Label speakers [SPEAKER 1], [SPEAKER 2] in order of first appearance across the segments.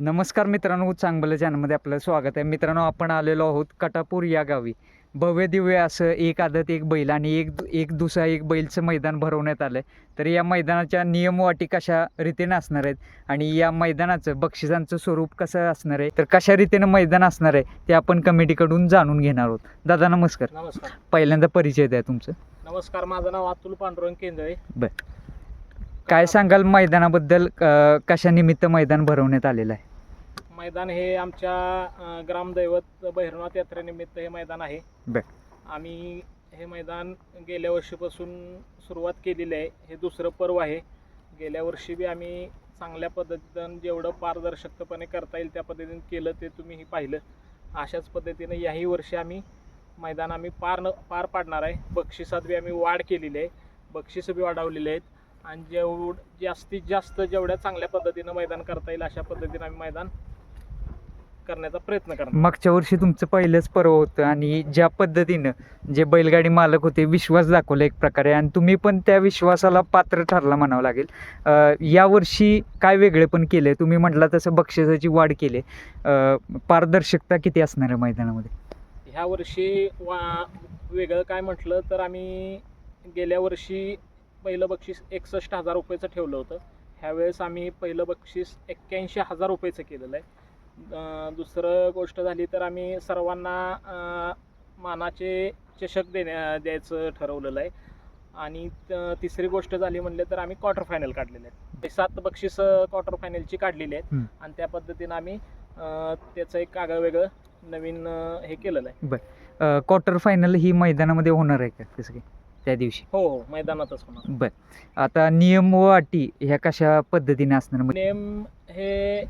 [SPEAKER 1] नमस्कार मित्रांनो चांगलं चॅनलमध्ये आपलं स्वागत आहे. मित्रांनो आपण आलेलो आहोत कटापूर या गावी. भव्य दिव्य असं एक आदत एक बैल आणि एक एक दुसरा एक बैलचं मैदान भरवण्यात आलं आहे तर या मैदानाच्या नियम व अटी कशा रीतीने असणार आहेत आणि या मैदानाचं बक्षिसांचं स्वरूप कसं असणार आहे? तर कशा रीतीनं मैदान असणार आहे ते आपण कमिटीकडून जाणून घेणार आहोत. दादा नमस्कार.
[SPEAKER 2] नमस्कार.
[SPEAKER 1] पहिल्यांदा परिचय द्या तुमचं.
[SPEAKER 2] नमस्कार माझं नाव अतुल पांडुरंग केंद्रे
[SPEAKER 1] काय सांगाल मैदानाबद्दल अं, कशानिमित्त मैदान भरवण्यात आलेलं आहे?
[SPEAKER 2] मैदान हे आमच्या अं, ग्रामदैवत भैरवनाथ यात्रेनिमित्त हे मैदान आहे.
[SPEAKER 1] बर.
[SPEAKER 2] आम्ही हे मैदान गेल्या वर्षीपासून सुरुवात केलेली आहे. हे दुसरं पर्व आहे. गेल्या वर्षी बी आम्ही चांगल्या पद्धतीनं जेवढं पारदर्शकपणे करता येईल त्या पद्धतीने केलं ते तुम्ही पाहिलं. अशाच पद्धतीनं याही वर्षी आम्ही मैदान आम्ही पार न पार पाडणार आहे. बक्षिसात बी आम्ही वाढ केलेली आहे. बक्षिसं बी वाढवलेली आहेत. आणि जेवढ जास्तीत जास्त जेवढ्या चांगल्या पद्धतीनं मैदान करता येईल अशा पद्धतीनं आम्ही मैदान करण्याचा प्रयत्न करणार.
[SPEAKER 1] मागच्या वर्षी तुमचं पहिलंच पर्व होतं आणि ज्या पद्धतीनं जे बैलगाडी मालक होते विश्वास दाखवला एक प्रकारे. आणि तुम्ही पण त्या विश्वासाला पात्र ठरला म्हणावं लागेल. यावर्षी काय वेगळे पण केले तुम्ही म्हटला तसं बक्षिसाची वाढ केली. पारदर्शकता किती असणार आहे मैदानामध्ये?
[SPEAKER 2] ह्या वर्षी वा वेगळं काय म्हटलं तर आम्ही गेल्या वर्षी पहिलं बक्षीस एकसष्ट हजार रुपयाचं ठेवलं होतं. ह्यावेळेस आम्ही पहिलं बक्षीस एक्क्याऐंशी हजार रुपयाचं केलेलं आहे. दुसरं गोष्ट झाली तर आम्ही सर्वांना मानाचे चषक देण्या द्यायचं ठरवलेलं आहे. आणि तिसरी गोष्ट झाली म्हणले तर आम्ही क्वार्टर फायनल काढलेले आहेत. सात बक्षीस क्वार्टर फायनलची काढलेली आहेत. आणि त्या पद्धतीनं आम्ही त्याचं एक कागद वेगळं नवीन हे केलेलं आहे.
[SPEAKER 1] क्वार्टर फायनल ही मैदानामध्ये होणार आहे का? कसं त्या दिवशी?
[SPEAKER 2] हो हो. मैदानातच होणार.
[SPEAKER 1] बर. आता नियम व अटी ह्या कशा पद्धतीने असणार?
[SPEAKER 2] नेम हे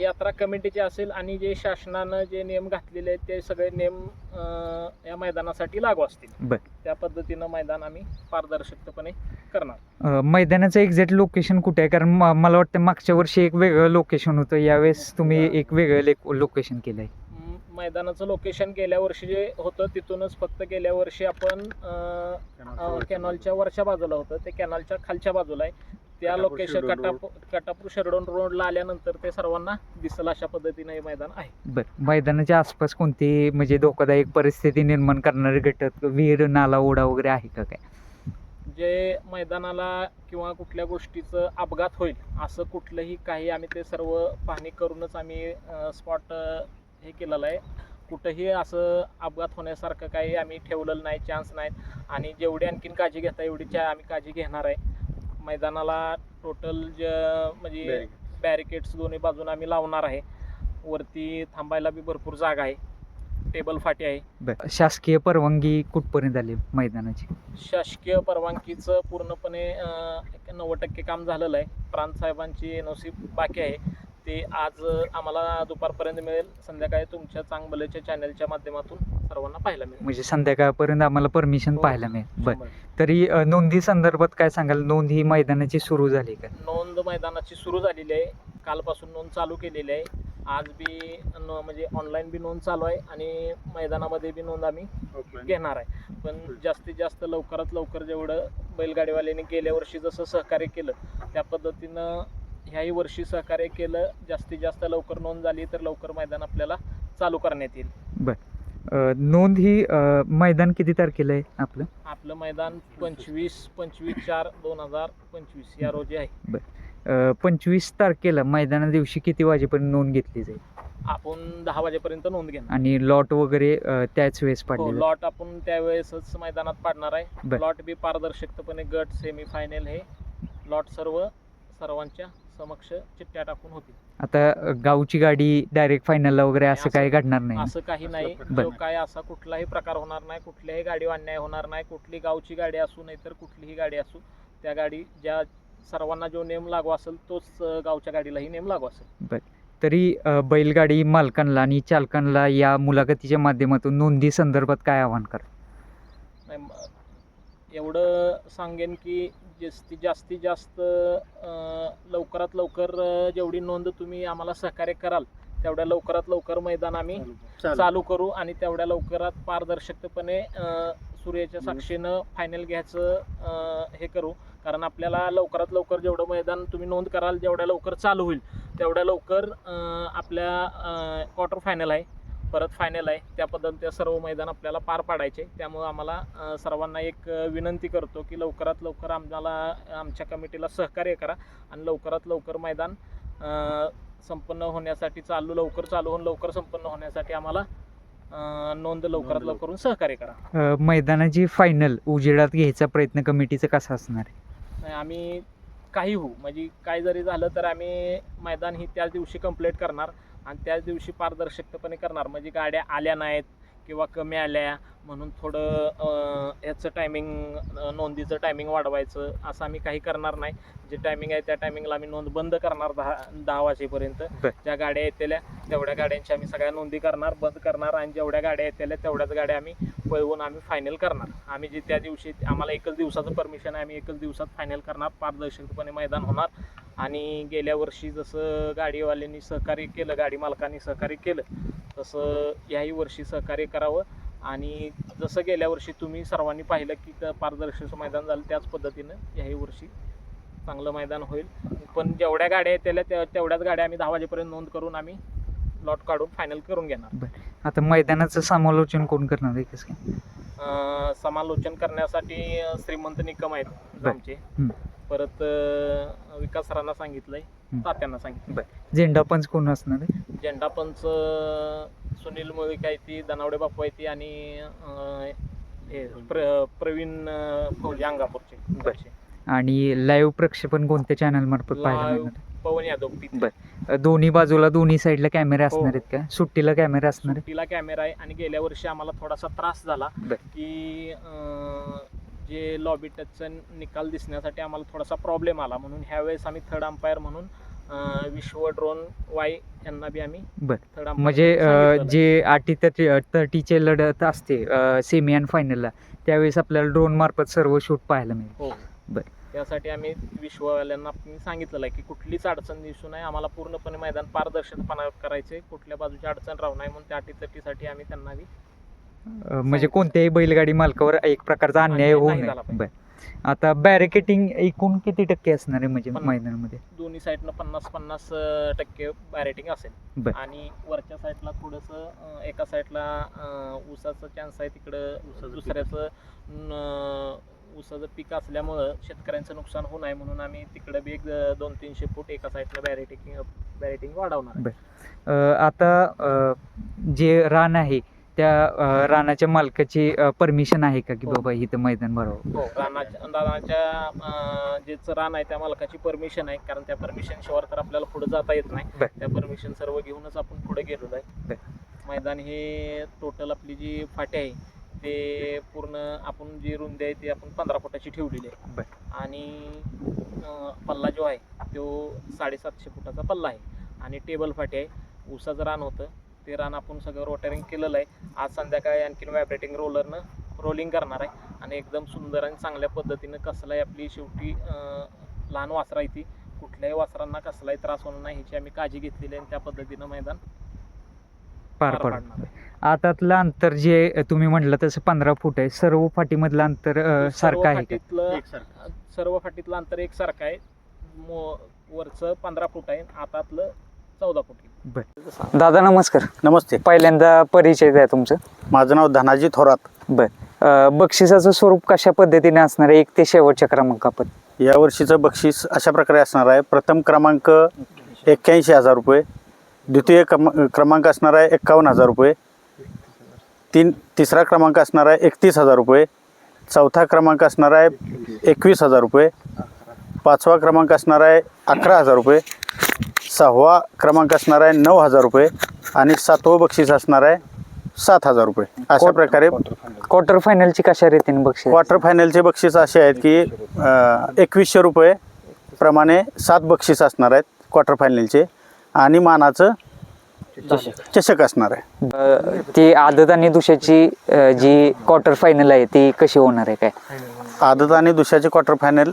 [SPEAKER 2] यात्रा कमिटीचे असेल आणि जे शासनानं जे नियम घातलेले आहेत ते सगळे नियम या मैदानासाठी लागू असतील.
[SPEAKER 1] बर.
[SPEAKER 2] त्या पद्धतीनं मैदान आम्ही पारदर्शकपणे करणार.
[SPEAKER 1] अ, मैदानाचं एक्झॅक्ट लोकेशन कुठे आहे? कारण म- मला वाटतं मागच्या वर्षी एक वेगळं लोकेशन होतं. यावेळेस तुम्ही एक वेगळं लोकेशन केलं आहे
[SPEAKER 2] म, मैदानाचं लोकेशन गेल्या वर्षी जे होतं तिथूनच फक्त गेल्या वर्षी आपण अं, अं, कॅनॉलच्या वरच्या बाजूला होतं. ते कॅनॉलच्या खालच्या बाजूला आहे. त्या लोकेशन कटापूर कटापूर शिरडोन रोडला आल्यानंतर ते सर्वांना दिसल अशा पद्धतीनं हे मैदान आहे.
[SPEAKER 1] बरं मैदानाच्या आसपास कोणती म्हणजे धोकादायक परिस्थिती निर्माण करणारे घटक विहीर नाला ओढा वगैरे आहे का काय?
[SPEAKER 2] जे मैदानाला किंवा कुठल्या गोष्टीचं अपघात होईल असं कुठलंही काही आम्ही ते सर्व पाहणी करूनच आम्ही स्पॉट हे केलेलं आहे. कुठंही असं अपघात होण्यासारखं काही आम्ही ठेवलेलं नाही चान्स नाहीत आणि जेवढी आणखीन काळजी घेता एवढी आम्ही काळजी घेणार आहे. मैदानाला टोटल ज म्हणजे बॅरिकेड्स दोन्ही बाजूने आम्ही लावणार आहे. वरती थांबायला बी भरपूर जागा आहे. टेबल फाटी आहे.
[SPEAKER 1] बरं. शासकीय परवानगी कुठपर्यंत आली मैदानाची?
[SPEAKER 2] शासकीय परवानगीचं पूर्णपणे अं, एक नव्वद टक्के काम झालेलं आहे. प्रांत साहेबांची एन ओ सी बाकी आहे. ते आज आम्हाला दुपारपर्यंत मिळेल. संध्याकाळी तुमच्या चांगभलेच्या चॅनलच्या माध्यमातून. सर्वांना पाहायला मिळेल.
[SPEAKER 1] म्हणजे संध्याकाळपर्यंत आम्हाला परमिशन
[SPEAKER 2] हो.
[SPEAKER 1] पाहायला मिळेल. बरं.
[SPEAKER 2] शंभर.
[SPEAKER 1] तरी अ, नोंदी संदर्भात काय सांगाल? नोंद ही मैदानाची सुरू झाली का?
[SPEAKER 2] नोंद मैदानाची सुरू झालेली आहे. कालपासून नोंद चालू केलेली आहे. आज बी न- म्हणजे ऑनलाईन बी नोंद चालू आहे आणि मैदानामध्ये बी नोंद आम्ही घेणार आहे. पण जास्तीत जास्त लवकरात लवकर जेवढं बैलगाडीवाल्यांनी गेल्या वर्षी जसं सहकार्य केलं त्या पद्धतीनं ह्याही वर्षी सहकार्य केलं जास्तीत जास्त लवकर नोंद झाली तर लवकर मैदान आपल्याला चालू करण्यात येईल.
[SPEAKER 1] नोंद ही मैदान किती तारखेला आहे आपलं?
[SPEAKER 2] आपलं मैदान पंचवीस पंचवीस चार दोन हजार पंचवीस या रोजी आहे.
[SPEAKER 1] अ, पंचवीस तारखेला मैदाना दिवशी किती वाजेपर्यंत नोंद घेतली जाईल?
[SPEAKER 2] आपण दहा वाजेपर्यंत नोंद घेणार.
[SPEAKER 1] आणि लॉट वगैरे त्याच वेळेस
[SPEAKER 2] हो
[SPEAKER 1] पाडले
[SPEAKER 2] लॉट आपण त्यावेळेसच मैदानात पाडणार आहे.
[SPEAKER 1] बर.
[SPEAKER 2] लॉट बी पारदर्शकपणे गट सेमी फायनल हे लॉट सर्व सर्वांच्या समक्ष चिठ्ठ्या टाकून होतील
[SPEAKER 1] आता गावची गाडी डायरेक्ट फायनलला वगैरे असं काही घडणार नाही
[SPEAKER 2] असं काही नाही.
[SPEAKER 1] बर.
[SPEAKER 2] जो काय असा कुठलाही प्रकार होणार नाही कुठल्याही गाडीवर अन्याय होणार नाही कुठली गावची गाडी असू नाही तर कुठलीही गाडी असू त्या गाडी ज्या सर्वांना जो नेम लागू असेल तोच अं, गावच्या गाडीलाही नेम लागू असेल.
[SPEAKER 1] तरी अ, बैलगाडी मालकांना आणि चालकांना या मुलाखतीच्या माध्यमातून नोंदी संदर्भात काय आव्हान करा?
[SPEAKER 2] नाही म- एवढं सांगेन की जास्तीत जास्तीत जास्त लवकरात लवकर जेवढी नोंद तुम्ही आम्हाला सहकार्य कराल तेवढ्या लवकरात लवकर मैदान आम्ही चालू करू. आणि तेवढ्या लवकरात पारदर्शकपणे सूर्याच्या साक्षीनं फायनल घ्यायचं हे करू. कारण आपल्याला लवकरात लवकर जेवढं मैदान तुम्ही नोंद कराल जेवढ्या लवकर चालू होईल तेवढ्या लवकर आपल्या क्वार्टर फायनल आहे. परत फायनल आहे. त्या पद्धतीने सर्व मैदान आपल्याला पार पाडायचे. त्यामुळं आम्हाला सर्वांना एक विनंती करतो की लवकरात लवकर आम्हाला आमच्या कमिटीला सहकार्य करा आणि लवकरात लवकर मैदान संपन्न होण्यासाठी चालू लवकर चालू होऊन लवकर संपन्न होण्यासाठी आम्हाला नोंद लवकरात लवकर करून सहकार्य करा.
[SPEAKER 1] मैदानाची फायनल उजेडात घ्यायचा प्रयत्न कमिटीचा कसा असणार आहे?
[SPEAKER 2] नाही, आम्ही काही होऊ. म्हणजे काय जरी झालं तर आम्ही मैदान ही त्याच दिवशी कंप्लीट करणार. आणि त्याच दिवशी पारदर्शकपणे करणार. म्हणजे गाड्या आल्या नाहीत किंवा कमी आल्या म्हणून थोडं अं, याचं टायमिंग नोंदीचं टायमिंग वाढवायचं असं आम्ही काही करणार नाही. जे टायमिंग आहे त्या टायमिंगला आम्ही नोंद बंद करणार दहा दहा वाजेपर्यंत. ज्या गाड्या येतेल्या तेवढ्या गाड्यांची आम्ही सगळ्या नोंदी करणार बंद करणार आणि जेवढ्या गाड्या येतेल्या तेवढ्याच गाड्या आम्ही पळवून आम्ही फायनल करणार. आम्ही जे त्या दिवशी आम्हाला एकच दिवसाचं परमिशन आहे आम्ही एकच दिवसात फायनल करणार. पारदर्शकपणे मैदान होणार. आणि गेल्या वर्षी जसं गाडीवाल्यांनी सहकार्य केलं गाडी मालकांनी सहकार्य केलं तसं याही वर्षी सहकार्य करावं. आणि जसं गेल्या वर्षी तुम्ही सर्वांनी पाहिलं की क- पारदर्शक मैदान झालं त्याच पद्धतीनं याही वर्षी चांगलं मैदान होईल. पण जेवढ्या गाड्या येतेल्या त्या तेवढ्याच गाड्या आम्ही दहा वाजेपर्यंत नोंद करून आम्ही लॉट काढून फायनल करून घेणार.
[SPEAKER 1] आता मैदानाचं समालोचन कोण करणार आहे कसं काय?
[SPEAKER 2] अं, समालोचन करण्यासाठी अं, श्रीमंत निकम आहेत. आमचे. परत विकास सरांना सांगितलंय. तात्यांना सांगितलं
[SPEAKER 1] झेंडा पंच कोण असणार आहे?
[SPEAKER 2] झेंडा पंच सुनील मुळीक आहे ती दनावडे बापू आहे ती आणि अं, हे प्र प्रवीण अं, फौजी अंगापूरचे.
[SPEAKER 1] आणि लाईव्ह प्रक्षेपण कोणत्या चॅनल मार्फत पाहायला
[SPEAKER 2] Live
[SPEAKER 1] मिळणार
[SPEAKER 2] पवन यादव ती
[SPEAKER 1] बर. अ, दोन्ही बाजूला दोन्ही साईडला कॅमेरे असणार आहेत का? सुट्टीला कॅमेरा असणार आहे
[SPEAKER 2] सुट्टीला कॅमेरा आहे आणि गेल्या वर्षी आम्हाला थोडासा त्रास झाला
[SPEAKER 1] बर.
[SPEAKER 2] की अं, जे लॉबी टचचा निकाल दिसण्यासाठी आम्हाला थोडासा प्रॉब्लेम आला. म्हणून ह्यावेळेस आम्ही थर्ड अंपायर म्हणून विश्व ड्रोन वाय यांना बी आम्ही
[SPEAKER 1] बर.
[SPEAKER 2] थर्ड
[SPEAKER 1] म्हणजे जे आठी तर्टीचे लढत असते सेमी आणि फायनलला त्यावेळेस आपल्याला ड्रोन मार्फत सर्व शूट पाहायला मिळेल.
[SPEAKER 2] हो.
[SPEAKER 1] बर.
[SPEAKER 2] त्यासाठी आम्ही विश्ववाल्यांना सांगितलेलं आहे की कुठलीच अडचण दिसू नये. आम्हाला पूर्णपणे मैदान पारदर्शकपणा करायचे कुठल्या बाजूची अडचण राहू नये म्हणून त्या अटीतटीसाठी आम्ही त्यांना
[SPEAKER 1] म्हणजे कोणत्याही बैलगाडी मालकावर एक प्रकारचा अन्याय होऊ
[SPEAKER 2] नाही
[SPEAKER 1] नये
[SPEAKER 2] झाला पाहिजे.
[SPEAKER 1] बर आता बॅरिकेटिंग एकूण किती टक्के असणार आहे म्हणजे
[SPEAKER 2] पन्नास.
[SPEAKER 1] मैदानामध्ये
[SPEAKER 2] दोन्ही साईडनं पन्नास पन्नास अं, टक्के बॅरेटिंग असेल
[SPEAKER 1] बर.
[SPEAKER 2] आणि वरच्या साईडला थोडंसं एका साईडला ऊसाचं चान्स आहे तिकडं दुसऱ्याचं ऊसाचं पीक असल्यामुळं शेतकऱ्यांचं नुकसान होऊ नये म्हणून आम्ही तिकडं बी एक अं, दोन तीनशे फूट एका साईडला बॅरेटिंग बॅरेटिंग वाढवणार आहे.
[SPEAKER 1] अ, आता अ, जे रान आहे त्या रानाच्या मालकाची परमिशन आहे का की
[SPEAKER 2] हो.
[SPEAKER 1] बाबा इथं मैदान भरावं?
[SPEAKER 2] हो रानाच्या रानाच्या जे रान आहे त्या मालकाची परमिशन आहे. कारण त्या परमिशन शिवाय तर आपल्याला पुढे जाता येत नाही. त्या परमिशन सर्व घेऊनच आपण पुढे गेलेलो आहे. मैदान हे टोटल आपली जी फाटी आहे ते पूर्ण आपण जी रुंदी आहे ती आपण पंधरा फुटाची ठेवलेली. आहे. आणि पल्ला जो आहे तो साडेसातशे फुटाचा पल्ला आहे. आणि टेबल फाटी आहे. ऊसाचं रान होतं. ते रान आपण सगळं रोटरिंग केलेलं आहे. आज संध्याकाळी आणखीन व्हायब्रेटिंग रोलरनं रोलिंग करणार आहे. आणि एकदम सुंदर आणि चांगल्या पद्धतीनं कसलाही आपली शेवटी लहान वासरा आहे ती कुठल्याही वासरांना कसलाही त्रास होणार नाही. ह्याची आम्ही काळजी घेतलेली आहे आणि त्या पद्धतीनं मैदान
[SPEAKER 1] पार
[SPEAKER 2] पार
[SPEAKER 1] पड
[SPEAKER 2] पाडणार आहे.
[SPEAKER 1] आतातलं अंतर जे तुम्ही म्हटलं तसं पंधरा फूट आहे. सर्व फाटीमधलं अंतर सारखं आहे
[SPEAKER 2] सर्व फाटीतलं अंतर एकसारखं आहे. मो वरचं पंधरा फूट आहे. आतातलं चौदा फूट आहे.
[SPEAKER 1] दादा नमस्कार.
[SPEAKER 3] नमस्ते.
[SPEAKER 1] पहिल्यांदा परिचय द्या तुमचं.
[SPEAKER 3] माझं नाव धनाजी थोरात.
[SPEAKER 1] अ, बक्षिसाचं स्वरूप कशा पद्धतीने असणार आहे? एक ते शेवटच्या क्रमांकापद
[SPEAKER 3] या वर्षीचं बक्षीस अशा प्रकारे असणार आहे. प्रथम क्रमांक एक्क्याऐंशी हजार रुपये. द्वितीय क्रम क्रमांक असणार आहे एक्कावन्न हजार रुपये. तीन तिसरा क्रमांक असणार आहे एकतीस हजार रुपये. चौथा क्रमांक असणार आहे एकवीस हजार रुपये. पाचवा क्रमांक असणार आहे अकरा हजार रुपये. सहावा क्रमांक असणार आहे नऊ हजार रुपये आणि सातवं बक्षीस असणार आहे सात हजार रुपये. अशा प्रकारे
[SPEAKER 1] क्वार्टर फायनलची कशा रीतीने बक्षीस?
[SPEAKER 3] क्वार्टर फायनलचे बक्षीस असे आहेत की अ, एकवीसशे रुपये प्रमाणे सात बक्षीस असणार आहेत क्वार्टर फायनलचे आणि मानाचं चषक असणार आहे.
[SPEAKER 1] अ, ती आदत आणि दुशाची अ, जी क्वार्टर फायनल आहे ती कशी होणार आहे काय?
[SPEAKER 3] आदत आणि दुसऱ्याचे क्वार्टर फायनल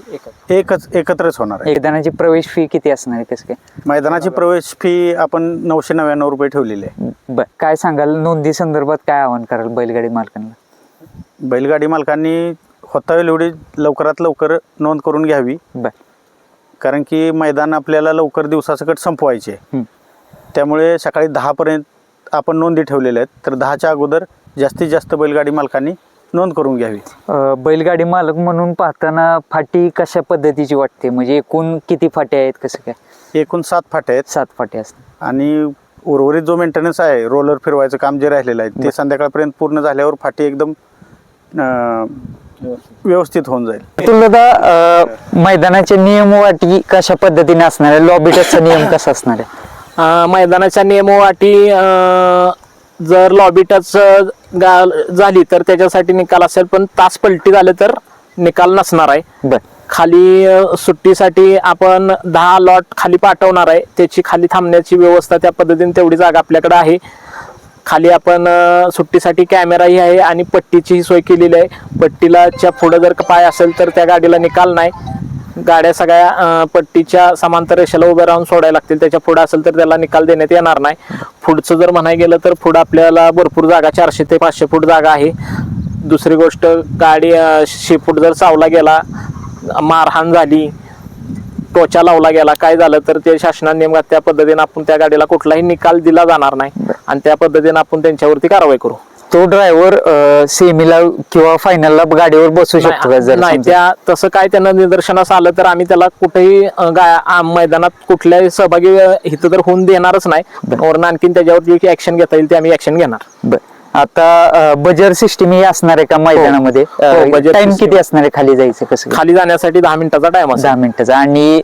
[SPEAKER 3] एकच एकत्रच होणार आहे.
[SPEAKER 1] एकदानाची प्रवेश फी किती असणार आहे कसं काय?
[SPEAKER 3] मैदानाची प्रवेश फी आपण नऊशे नव्याण्णव रुपये ठेवलेली आहे.
[SPEAKER 1] बर काय सांगाल? नोंदी संदर्भात काय आवाहन कराल बैलगाडी मालकांना?
[SPEAKER 3] बैलगाडी मालकांनी होता होईल एवढी लवकरात लवकर नोंद करून घ्यावी.
[SPEAKER 1] बर.
[SPEAKER 3] कारण की मैदान आपल्याला लवकर दिवसासकट संपवायचे. आहे.
[SPEAKER 1] हं.
[SPEAKER 3] त्यामुळे सकाळी दहापर्यंत आपण नोंदी ठेवलेल्या आहेत. तर दहाच्या अगोदर जास्तीत जास्त बैलगाडी मालकांनी नोंद करून घ्यावी.
[SPEAKER 1] अ, बैलगाडी मालक म्हणून पाहताना फाटी कशा पद्धतीची वाटते? म्हणजे एकूण किती फाटे आहेत कसं काय?
[SPEAKER 3] एकूण सात फाटे आहेत.
[SPEAKER 1] सात फाटे असतात
[SPEAKER 3] आणि उर्वरित जो मेंटेनन्स आहे रोलर फिरवायचं काम जे राहिलेलं आहे ते संध्याकाळपर्यंत पूर्ण झाल्यावर फाटी एकदम अं, व्यवस्थित होऊन जाईल.
[SPEAKER 1] तुला दादा मैदानाचे नियम वाटी कशा पद्धतीने असणार आहे? लॉबी टचचा नियम कसा असणार आहे?
[SPEAKER 2] अं, मैदानाच्या नियमवाटी अं, जर लॉबी टच झाली तर त्याच्यासाठी निकाल असेल पण तास पलटी झाले तर निकाल नसणार आहे. खाली सुट्टीसाठी आपण दहा लॉट खाली पाठवणार आहे. त्याची खाली थांबण्याची व्यवस्था त्या पद्धतीने तेवढी जागा आपल्याकडे आहे. खाली आपण सुट्टीसाठी कॅमेराही आहे आणि पट्टीचीही सोय केलेली आहे. पट्टीला च्या पुढं जर पाय असेल तर त्या गाडीला निकाल नाही. गाड्या सगळ्या अं, पट्टीच्या समांतर रेषेला उभ्या राहून सोडायला लागतील. त्याच्या पुढे असेल तर त्याला निकाल देण्यात येणार नाही. पुढचं जर म्हणाय गेलं तर पुढं आपल्याला भरपूर जागा चारशे ते पाचशे फूट जागा आहे. दुसरी गोष्ट गाडी अं, शेपूट जर चावला गेला मारहाण झाली टोचा लावला गेला काय झालं तर ते शासनाने नेमका त्या पद्धतीने आपण त्या गाडीला कुठलाही निकाल दिला जाणार नाही. आणि त्या पद्धतीने आपण त्यांच्यावरती कारवाई करू.
[SPEAKER 1] तो ड्रायव्हर सेमीला किंवा फायनलला गाडीवर बसू शकतो का जर
[SPEAKER 2] नाही
[SPEAKER 1] समजा?
[SPEAKER 2] त्या तसं काय त्यांना निदर्शनास आलं तर आम्ही त्याला कुठेही अं, गा- आ- मैदानात कुठल्याही सहभागी इथं तर होऊन देणारच नाही. वरून आणखीन त्याच्यावर जी ऍक्शन घेता येईल ती आम्ही ऍक्शन घेणार.
[SPEAKER 1] बर. आता बजर सिस्टीम ही असणार आहे का मैदानामध्ये?
[SPEAKER 2] हो,
[SPEAKER 1] टाइम
[SPEAKER 2] system.
[SPEAKER 1] किती असणार आहे खाली जायचं कसं?
[SPEAKER 2] खाली जाण्यासाठी दहा मिनिटाचा टाइम
[SPEAKER 1] दहा मिनिटाचा. आणि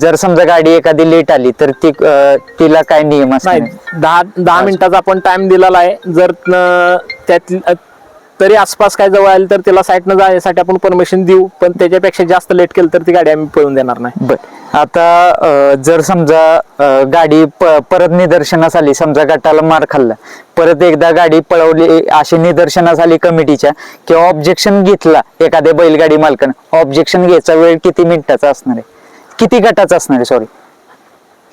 [SPEAKER 1] जर समजा गाडी एखादी लेट आली तर ती तिला काय नियम असणार
[SPEAKER 2] दहा दहा मिनिटाचा आपण टाइम दिलेला आहे. जर त्यात तरी आसपास काय जवळ आलं तर त्याला साईडनं जाण्यासाठी आपण परमिशन देऊ. पण त्याच्यापेक्षा जास्त लेट केलं तर ती गाडी आम्ही पळून देणार नाही.
[SPEAKER 1] बर. आता जर समजा गाडी प- परत निदर्शनास आली समजा गटाला मार खाल्ला परत एकदा गाडी पळवली अशी निदर्शनास आली कमिटीच्या किंवा ऑब्जेक्शन घेतला एखाद्या बैलगाडी मालकानं ऑब्जेक्शन घ्यायचा वेळ किती मिनिटाचा असणार आहे? किती गटाचा असणार आहे सॉरी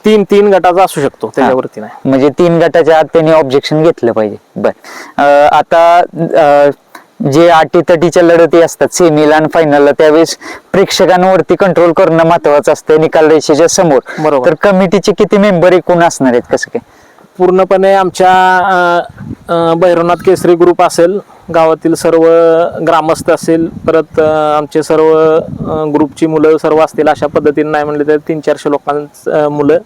[SPEAKER 2] तीन तीन गटाचा असू शकतो त्याच्यावरती नाही.
[SPEAKER 1] म्हणजे तीन गटाच्या आत त्यांनी ऑब्जेक्शन घेतलं पाहिजे. बर. आता जे अटी तटीच्या लढती असतात सेमीला आणि फायनलला त्यावेळेस प्रेक्षकांवरती कंट्रोल करणं महत्वाचं असतं निकाल रेषेच्या समोर.
[SPEAKER 2] बरोबर.
[SPEAKER 1] तर कमिटीचे किती मेंबर एकूण असणार आहेत कसं काय?
[SPEAKER 2] पूर्णपणे आमच्या अं, अं, भैरवनाथ केसरी ग्रुप असेल गावातील सर्व ग्रामस्थ असेल परत अं, आमचे सर्व अं, ग्रुपची मुलं सर्व असतील अशा पद्धतीने नाही म्हणले तर तीन चारशे लोकांच अं, मुलं.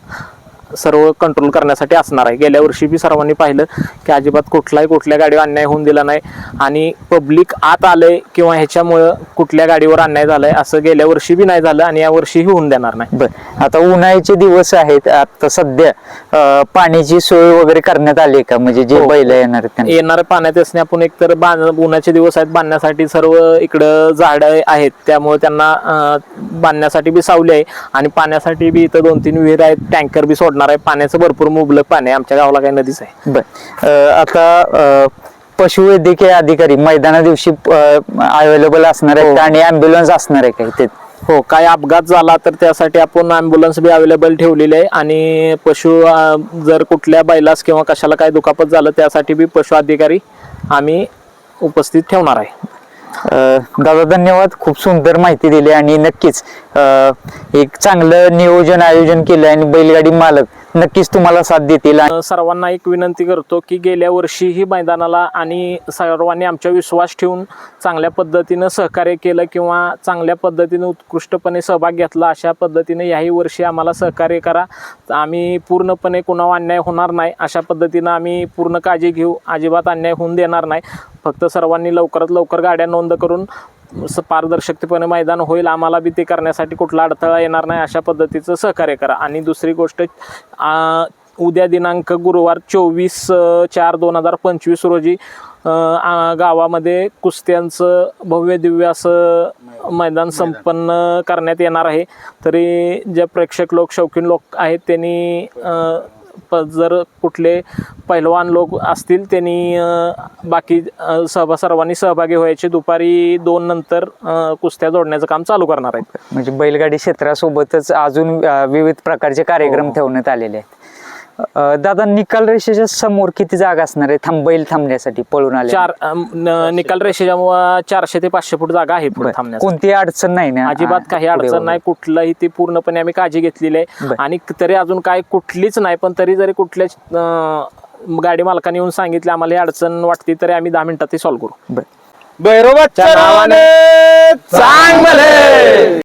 [SPEAKER 2] सर्व कंट्रोल करण्यासाठी असणार आहे. गेल्या वर्षी बी सर्वांनी पाहिलं की अजिबात कुठलाही कुठल्या गाडीवर अन्याय होऊन दिला नाही. आणि पब्लिक आत आलंय किंवा ह्याच्यामुळं कुठल्या गाडीवर अन्याय झालाय असं गेल्या वर्षी बी नाही झालं आणि या वर्षीही होऊन देणार नाही.
[SPEAKER 1] बर. आता उन्हाळ्याचे दिवस आहेत. आता सध्या पाण्याची सोय वगैरे करण्यात आली आहे का? म्हणजे जे
[SPEAKER 2] हो.
[SPEAKER 1] बैल येणार
[SPEAKER 2] येणाऱ्या पाण्यात असणे आपण एकतर बांध उन्हाचे दिवस आहेत. बांधण्यासाठी सर्व इकडं झाडं आहेत. त्यामुळे त्यांना बांधण्यासाठी बी सावली आहे. आणि पाण्यासाठी बी इथं दोन तीन विहीर आहेत. टँकर बी सोडणार आहे. पाण्याचं भरपूर मुबलक पाणी आहे. आमच्या गावाला काही नदीच आहे.
[SPEAKER 1] बर. आता पशुवैद्यकीय अधिकारी मैदाना दिवशी अवेलेबल असणार आहेत का? आणि अँब्युलन्स असणार आहे का इथे?
[SPEAKER 2] हो काय अपघात झाला तर त्यासाठी आपण अँब्युलन्स बी अवेलेबल ठेवलेली आहे. आणि पशु जर कुठल्या बैलास किंवा कशाला काय दुखापत झालं त्यासाठी बी पशु अधिकारी आम्ही उपस्थित ठेवणार आहे.
[SPEAKER 1] दादा धन्यवाद. खूप सुंदर माहिती दिली आणि नक्कीच एक चांगलं नियोजन आयोजन केलं आणि बैलगाडी मालक नक्कीच तुम्हाला साथ देतील. आणि
[SPEAKER 2] सर्वांना एक विनंती करतो की गेल्या वर्षीही मैदानाला आणि सर्वांनी आमच्या विश्वास ठेवून चांगल्या पद्धतीनं सहकार्य केलं किंवा चांगल्या पद्धतीनं उत्कृष्टपणे सहभाग घेतला अशा पद्धतीने याही वर्षी आम्हाला सहकार्य करा. आम्ही पूर्णपणे कुणावर अन्याय होणार नाही अशा पद्धतीनं आम्ही पूर्ण काळजी घेऊ अजिबात अन्याय होऊन देणार नाही. फक्त सर्वांनी लवकरात लवकर गाड्या नोंद करून पारदर्शकतेपणे मैदान होईल. आम्हाला बी ते करण्यासाठी कुठला अडथळा येणार नाही. अशा पद्धतीचं सहकार्य करा. आणि दुसरी गोष्ट उद्या दिनांक गुरुवार चोवीस चार दोन हजार पंचवीस रोजी गावामध्ये कुस्त्यांचं भव्य दिव्य असं मैदान संपन्न करण्यात येणार आहे. तरी जे प्रेक्षक लोक शौकीन लोक आहेत त्यांनी प जर कुठले पैलवान लोक असतील त्यांनी बाकी सहभा सर्वांनी सहभागी व्हायचे. दुपारी दोन नंतर कुस्त्या जोडण्याचं काम चालू करणार आहेत.
[SPEAKER 1] म्हणजे बैलगाडी क्षेत्रासोबतच अजून विविध प्रकारचे कार्यक्रम
[SPEAKER 2] हो.
[SPEAKER 1] ठेवण्यात आलेले आहेत. दादा निकाल रेषेच्या समोर किती जागा असणार आहे? थांब बैल थांबण्यासाठी पळून आले
[SPEAKER 2] चार अम, न- निकाल रेषेच्या मुळं चारशे ते पाचशे फूट जागा आहे पुढे
[SPEAKER 1] बरं.
[SPEAKER 2] थांबण्यासाठी.
[SPEAKER 1] कोणती अडचण नाही ना?
[SPEAKER 2] अजिबात काही
[SPEAKER 1] पुढे
[SPEAKER 2] अडचण. नाही. कुठलंही ते पूर्णपणे आम्ही काळजी घेतलेली आहे.
[SPEAKER 1] बरं.
[SPEAKER 2] आणि तरी अजून काय कुठलीच नाही पण तरी जरी कुठल्याच अं, गाडी मालकाने येऊन सांगितले आम्हाला ही अडचण वाटते तरी आम्ही दहा मिनिटात ती सॉल्व्ह करू.
[SPEAKER 1] बरं.
[SPEAKER 2] भैरोबाच्या नावाने चांग भले